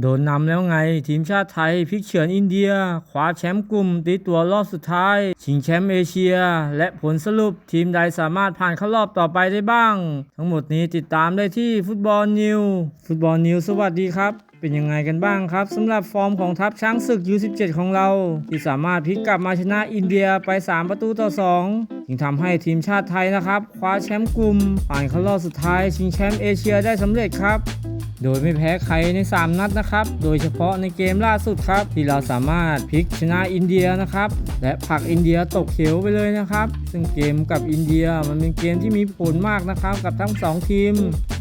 โดนนำแล้วไง ทีมชาติไทยพลิกเฉือนอินเดียคว้าแชมป์กลุ่มตีตัวรอบสุดท้าย ชิงแชมป์เอเชีย และผลสรุปทีมใดสามารถผ่านเข้ารอบต่อไปได้บ้าง ทั้งหมดนี้ติดตามได้ที่ฟุตบอลนิว ฟุตบอลนิวสวัสดีครับ เป็นยังไงกันบ้างครับสำหรับฟอร์มของทัพช้างศึก U17 ของเรา ที่สามารถพลิกกลับมาชนะอินเดียไป 3 ประตูต่อ 2 จึงทำให้ทีมชาติไทยนะครับคว้าแชมป์กลุ่มผ่านเข้ารอบสุดท้าย ชิงแชมป์เอเชียได้สำเร็จครับ โดยไม่แพ้ใครใน 3 นัดนะครับ โดยเฉพาะในเกมล่าสุดครับ ที่เราสามารถพลิกชนะอินเดียนะครับ และผลักอินเดียตกเขียวไปเลยนะครับ ซึ่งเกมกับอินเดียมันเป็นเกมที่มีผลมากนะครับ กับทั้ง 2 ทีม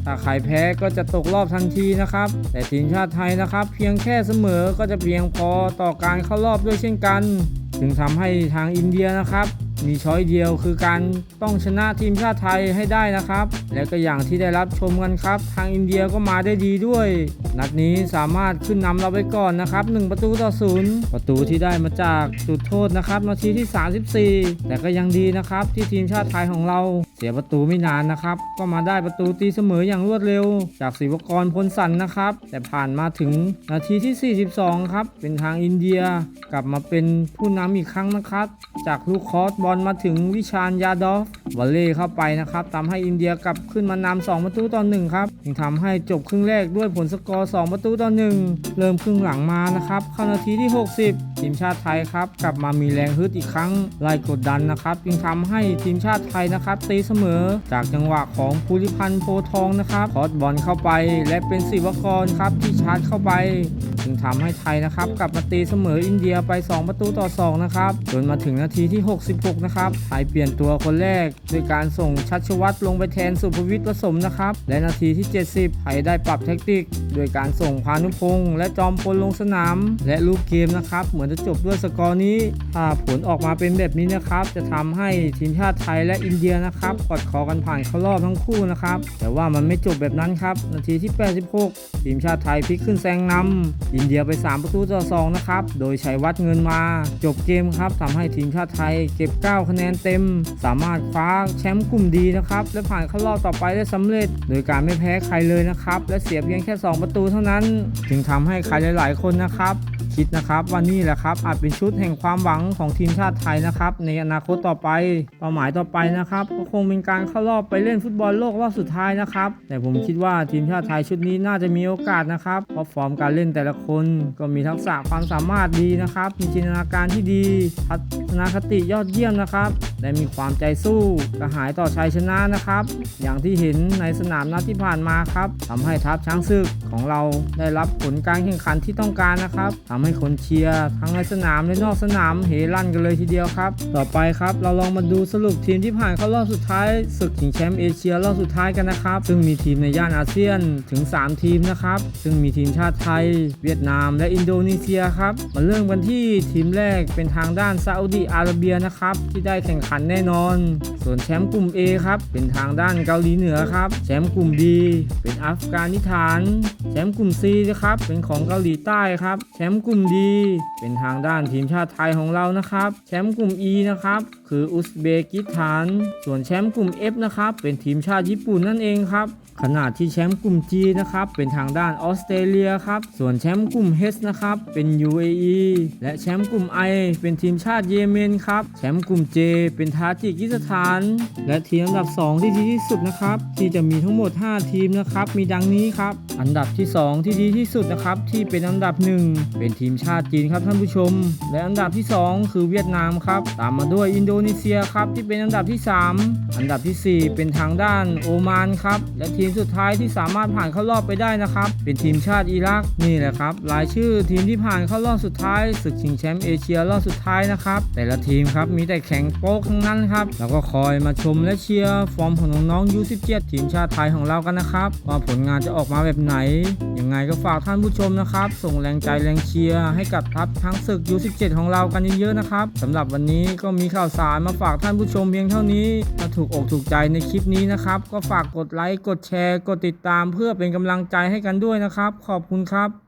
ถ้าใครแพ้ก็จะตกรอบทันทีนะครับ แต่ทีมชาติไทยนะครับ เพียงแค่เสมอก็จะเพียงพอต่อการเข้ารอบด้วยเช่นกัน จึงทำให้ทางอินเดียนะครับ มีช้อยเดียวคือการต้องชนะทีมชาติไทยให้ได้นะครับ และก็อย่างที่ได้รับชมกันครับ ทางอินเดียก็มาได้ดีด้วย นัดนี้สามารถขึ้นนำเราไปก่อนนะครับ 1 ประตูต่อศูนย์ประตูที่ได้มาจากจุดโทษนะครับนาทีที่ 34 แต่ก็ยังดีนะครับที่ทีมชาติไทยของเราเสียประตูไม่นานนะครับ ก็มาได้ประตูตีเสมออย่างรวดเร็ว จากศิวกรพลสันนะครับ แต่ผ่านมาถึงนาทีที่ 42 ครับ เป็นทางอินเดียกลับมาเป็นผู้นำอีกครั้งนะครับ จากลูกคอสบอลมาถึงวิชานยาดอฟวอลเล่เข้าไปนะครับทำให้อินเดียกลับขึ้นมานำ2ประตูต่อ1ครับจึงทำให้จบครึ่งแรกด้วยผลสกอร์ 2 ประตูต่อ1เริ่มครึ่งหลังมานะครับเข้านาทีที่ 60 ทีมชาติไทยครับกลับมามีแรงฮึดอีกครั้งไล่กดดันนะครับจึงทำให้ทีมชาติไทยนะครับตีเสมอ จากจังหวะของภูริพันธ์โพทองนะครับคอสบอลเข้าไป และเป็นศิวกรครับที่ชาร์จเข้าไปจึงทำให้ไทยนะครับกลับมาตีเสมออินเดียไป 2 ประตูต่อ 2 นะครับจนมาถึงนาทีที่ 66 นะครับไทยเปลี่ยนตัวคนแรกโดยการส่งชัชวัตรลงไปแทนสุภวิทย์ผสมนะครับ และนาทีที่ 70 ไทยได้ปรับแท็กติก โดยการส่งพานุพงษ์และจอมพลลงสนาม และรูปเกมนะครับ เหมือนจะจบด้วยสกอร์นี้ถ้าผลออกมาเป็นแบบนี้นะครับ จะทำให้ทีมชาติไทยและอินเดียนะครับกอดคอกันผ่านเข้ารอบทั้งคู่นะครับ แต่ว่ามันไม่จบแบบนั้นครับนาทีที่ 86 ทีมชาติไทยพลิกขึ้นแซงนำอินเดียไป 3 ประตูต่อ2นะครับโดยชัยวัฒน์เงินมา จบเกมครับทำให้ทีมชาติไทยเก็บ 9 คะแนนเต็ม สามารถคว้าแชมป์กลุ่มดีนะครับ และผ่านเข้ารอบต่อไปได้สำเร็จ โดยการไม่แพ้ใครเลยนะครับ และเสียเพียงแค่ 2 ประตูเท่านั้น จึงทำให้ใครหลาย ๆ คนนะครับคิดนะครับว่านี่แหละครับอาจเป็นชุดแห่งความหวังของทีมชาติไทยนะครับ ในอนาคตต่อไปเป้าหมายต่อไปนะครับ ก็คงเป็นการเข้ารอบไปเล่นฟุตบอลโลกรอบสุดท้ายนะครับ แต่ผมคิดว่าทีมชาติไทยชุดนี้น่าจะมีโอกาสนะครับเพราะฟอร์มการเล่นแต่ละคนก็มีทักษะความสามารถดีนะครับ มีจินตนาการที่ดีทัศนาคติยอดเยี่ยมนะครับและมีความใจสู้กระหายต่อชัยชนะนะครับ อย่างที่เห็นในสนามนัดที่ผ่านมาครับทำให้ทัพช้างศึกของเราได้รับผลการแข่งขันที่ต้องการนะครับทำให้คนเชียร์ทั้งในสนามและนอกสนามเฮลั่นกันเลยทีเดียวครับ ต่อไปครับเราลองมาดูสรุปทีมที่ผ่านเข้ารอบสุดท้ายศึกชิงแชมป์เอเชียรอบสุดท้ายกันนะครับ ซึ่งมีทีมในย่านอาเซียนถึง 3 ทีมนะครับ ซึ่งมีทีมชาติไทย เวียดนาม และอินโดนีเซียครับมาเริ่มกันที่ทีมแรกเป็นทางด้านซาอุดีอาระเบียนะครับที่ได้แข่งขันแน่นอน ส่วนแชมป์กลุ่ม A ครับ เป็นทางด้านเกาหลีเหนือครับ แชมป์กลุ่ม B เป็นอัฟกานิสถาน แชมป์กลุ่ม C นะครับ เป็นของเกาหลีใต้ครับ แชมป์กลุ่ม D เป็นทางด้านทีมชาติไทยของเรานะครับ แชมป์กลุ่ม E นะครับ คืออุซเบกิสถาน ส่วนแชมป์กลุ่ม F นะครับ เป็นทีมชาติญี่ปุ่นนั่นเองครับขณะที่แชมป์กลุ่ม G นะครับ เป็นทางด้านออสเตรเลียครับ ส่วนแชมป์กลุ่ม H นะครับ เป็น UAE และแชมป์กลุ่ม I เป็นทีมชาติเยเมนครับ แชมป์กลุ่ม J เป็นทาจิกิสถาน และทีมอันดับ 2 ที่ดีที่สุดนะครับ ที่จะมีทั้งหมด 5 ทีมนะครับ มีดังนี้ครับ อันดับที่ 2 ที่ดีที่สุดนะครับ ที่เป็นอันดับ 1 เป็นทีมชาติจีนครับท่านผู้ชม และอันดับที่ 2 คือเวียดนามครับ ตามมาด้วยอินโดนีเซียครับที่เป็นอันดับที่ 3 อันดับทีสี่4 เป็นทางด้านโอมานครับ และทีมสุดท้ายที่สามารถผ่านเข้ารอบไปได้นะครับ เป็นทีมชาติอิรักนี่แหละครับรายชื่อทีมที่ผ่านเข้ารอบสุดท้ายศึกชิงแชมป์เอเชียรอบสุดท้ายนะครับแต่ละทีมครับมีแต่แข่งโป๊กทั้งนั้นครับแล้วก็คอยมาชมและเชียร์ฟอร์มของน้องๆ U17 ทีมชาติไทยของเรากันนะครับ ว่าผลงานจะออกมาแบบไหน ยังไงก็ฝากท่านผู้ชมนะครับ ส่งแรงใจแรงเชียร์ให้กับทัพทั้งศึก U17 ของเรากันเยอะๆนะครับสำหรับวันนี้ก็มีข่าวสารมาฝากท่านผู้ชมเพียงเท่านี้ถ้าถูกอกถูกใจในคลิปนี้นะครับ ก็ฝากกดไลค์กดแชร์ กดติดตาม เพื่อเป็นกำลังใจให้กันด้วยนะครับ ขอบคุณครับ